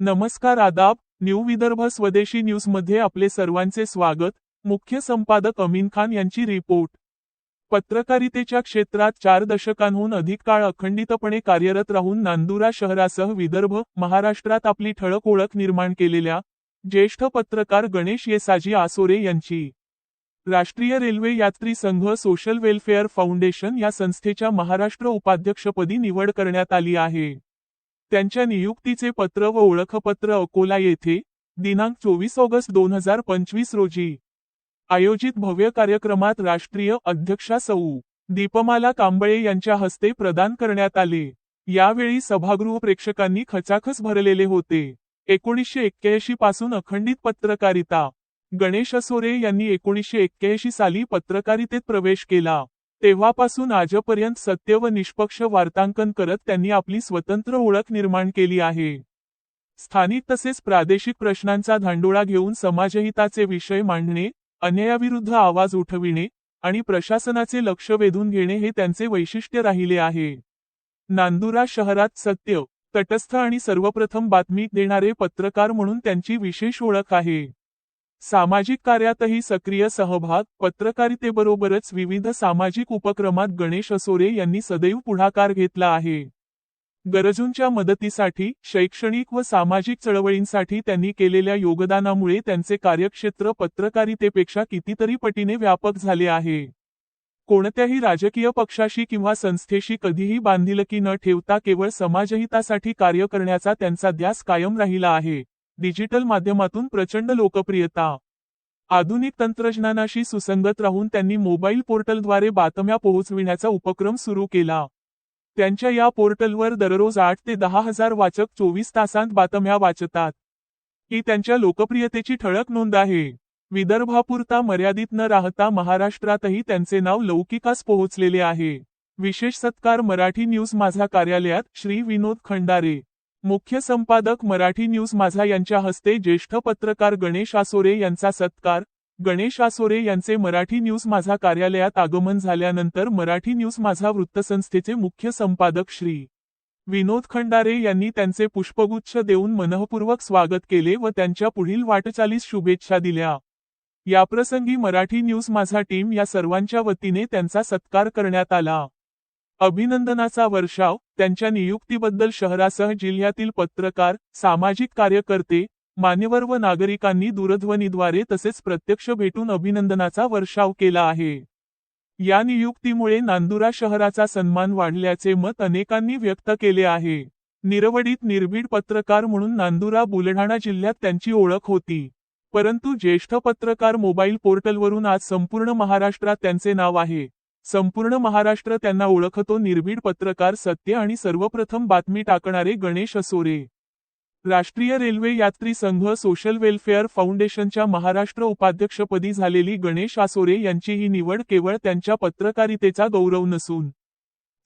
नमस्कार आदाब न्यू विदर्भ स्वदेशी न्यूजमध्ये आपले सर्वांचे स्वागत. मुख्य संपादक अमीन खान यांची रिपोर्ट. पत्रकारितेच्या क्षेत्रात चार दशकांहून अधिक काळ अखंडितपणे कार्यरत राहून नांदुरा शहरासह विदर्भ महाराष्ट्रात आपली ठळक ओळख निर्माण केलेल्या ज्येष्ठ पत्रकार गणेश येसाजी आसोरे यांची. राष्ट्रीय रेल्वे यात्री संघ सोशल वेलफेअर फाउंडेशन या संस्थेच्या महाराष्ट्र उपाध्यक्षपदी निवड करण्यात आली आहे. त्यांच्या नियुक्तीचे पत्र व ओळखपत्र अकोला येथे दिनांक चोवीस ऑगस्ट दोन हजार पंचवीस रोजी. आयोजित भव्य कार्यक्रमात राष्ट्रीय अध्यक्षा सौ. दीपमाला कांबळे यांच्या हस्ते प्रदान करण्यात आले. यावेळी सभागृह प्रेक्षकांनी खचाखच भरलेले होते. एकोणीसशे एक्क्याऐंशी पासून अखंडित पत्रकारिता. गणेश असोरे यांनी एकोणीसशे एक्क्याऐंशी साली पत्रकारितेत प्रवेश केला. तेव्हापासून आजपर्यंत सत्य व निष्पक्ष वार्तांकन करत त्यांनी आपली स्वतंत्र ओळख निर्माण केली आहे. स्थानिक तसेच प्रादेशिक प्रश्नांचा धांडोळा घेऊन समाजहिताचे विषय मांडणे अन्यायाविरुद्ध आवाज उठविणे आणि प्रशासनाचे लक्ष वेधून घेणे हे त्यांचे वैशिष्ट्य राहिले आहे. नांदुरा शहरात सत्य तटस्थ आणि सर्वप्रथम बातमी देणारे पत्रकार म्हणून त्यांची विशेष ओळख आहे. सामाजिक कार्यातही सक्रिय सहभाग पत्रकारितेबरोबरच विविध सामाजिक उपक्रमात गणेश असोरे यांनी सदैव पुढाकार घेतला आहे. गरजूंच्या मदतीसाठी शैक्षणिक व सामाजिक चळवळींसाठी त्यांनी केलेल्या योगदानामुळे त्यांचे कार्यक्षेत्र पत्रकारितेपेक्षा कितीतरी पटीने व्यापक झाले आहे. कोणत्याही राजकीय पक्षाशी किंवा संस्थेशी कधीही बांधिलकी न ठेवता केवळ समाजहितासाठी कार्य करण्याचा त्यांचा ध्यास कायम राहिला आहे. डिजिटल माध्यमातून प्रचंड लोकप्रियता. आधुनिक तंत्रज्ञानाशी सुसंगत राहून त्यांनी मोबाईल पोर्टलद्वारे बातम्या पोहोचविण्याचा उपक्रम सुरू केला. त्यांच्या या पोर्टलवर दररोज आठ ते दहा हजार वाचक चोवीस तासांत बातम्या वाचतात. ही त्यांच्या लोकप्रियतेची ठळक नोंद आहे. विदर्भापुरता मर्यादित न राहता महाराष्ट्रातही त्यांचे नाव लौकिकास पोहोचलेले आहे. विशेष सत्कार मराठी न्यूज माझा कार्यालयात श्री विनोद खंडारे. मुख्य संपादक मराठी न्यूज माझा यांच्या हस्ते ज्येष्ठ पत्रकार गणेश आसोरे यांचा सत्कार. गणेश आसोरे यांचे मराठी न्यूज माझा कार्यालयात आगमन झाल्यानंतर मराठी न्यूज माझा वृत्तसंस्थेचे मुख्य संपादक श्री. विनोद खंडारे यांनी त्यांचे पुष्पगुच्छ देऊन मनःपूर्वक स्वागत केले व त्यांच्या पुढील वाटचालीस शुभेच्छा दिल्या. याप्रसंगी मराठी न्यूज माझा टीम या सर्वांच्या वतीने त्यांचा सत्कार करण्यात आला. अभिनंदनाचा वर्षाव त्यांच्या नियुक्तीबद्दल शहरासह जिल्ह्यातील पत्रकार सामाजिक कार्यकर्ते मान्यवर व नागरिकांनी दूरध्वनीद्वारे तसेच प्रत्यक्ष भेटून अभिनंदनाचा वर्षाव केला आहे. या नियुक्तीमुळे नांदुरा शहराचा सन्मान वाढल्याचे मत अनेकांनी व्यक्त केले आहे. निरवडीत निर्भीड पत्रकार म्हणून नांदुरा बुलढाणा जिल्ह्यात त्यांची ओळख होती. परंतु ज्येष्ठ पत्रकार मोबाईल पोर्टलवरून आज संपूर्ण महाराष्ट्रात त्यांचे नाव आहे. संपूर्ण महाराष्ट्र त्यांना ओळखतो. निर्भीड पत्रकार सत्य आणि सर्वप्रथम बातमी टाकणारे गणेश असोरे. राष्ट्रीय रेल्वे यात्री संघ सोशल वेलफेअर फाउंडेशनच्या महाराष्ट्र उपाध्यक्षपदी झालेली गणेश आसोरे यांची ही निवड केवळ त्यांच्या पत्रकारितेचा गौरव नसून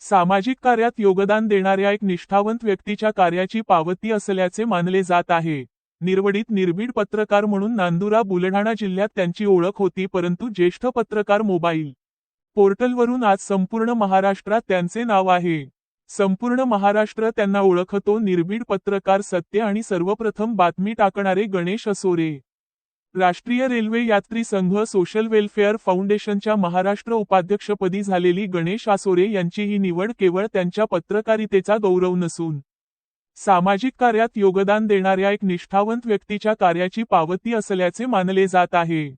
सामाजिक कार्यात योगदान देणाऱ्या एक निष्ठावंत व्यक्तीच्या कार्याची पावती असल्याचे मानले जात आहे. निर्वडीत निर्भीड पत्रकार म्हणून नांदुरा बुलढाणा जिल्ह्यात त्यांची ओळख होती परंतु ज्येष्ठ पत्रकार मोबाईल पोर्टलवरून आज संपूर्ण महाराष्ट्रात त्यांचे नाव आहे. संपूर्ण महाराष्ट्र त्यांना ओळखतो निर्भीड पत्रकार सत्य आणि सर्वप्रथम बातमी टाकणारे गणेश असोरे. राष्ट्रीय रेल्वे यात्री संघ सोशल वेलफेअर फाउंडेशनच्या महाराष्ट्र उपाध्यक्षपदी झालेली गणेश आसोरे यांची ही निवड केवळ त्यांच्या पत्रकारितेचा गौरव नसून सामाजिक कार्यात योगदान देणाऱ्या एक निष्ठावंत व्यक्तीच्या कार्याची पावती असल्याचे मानले जात आहे.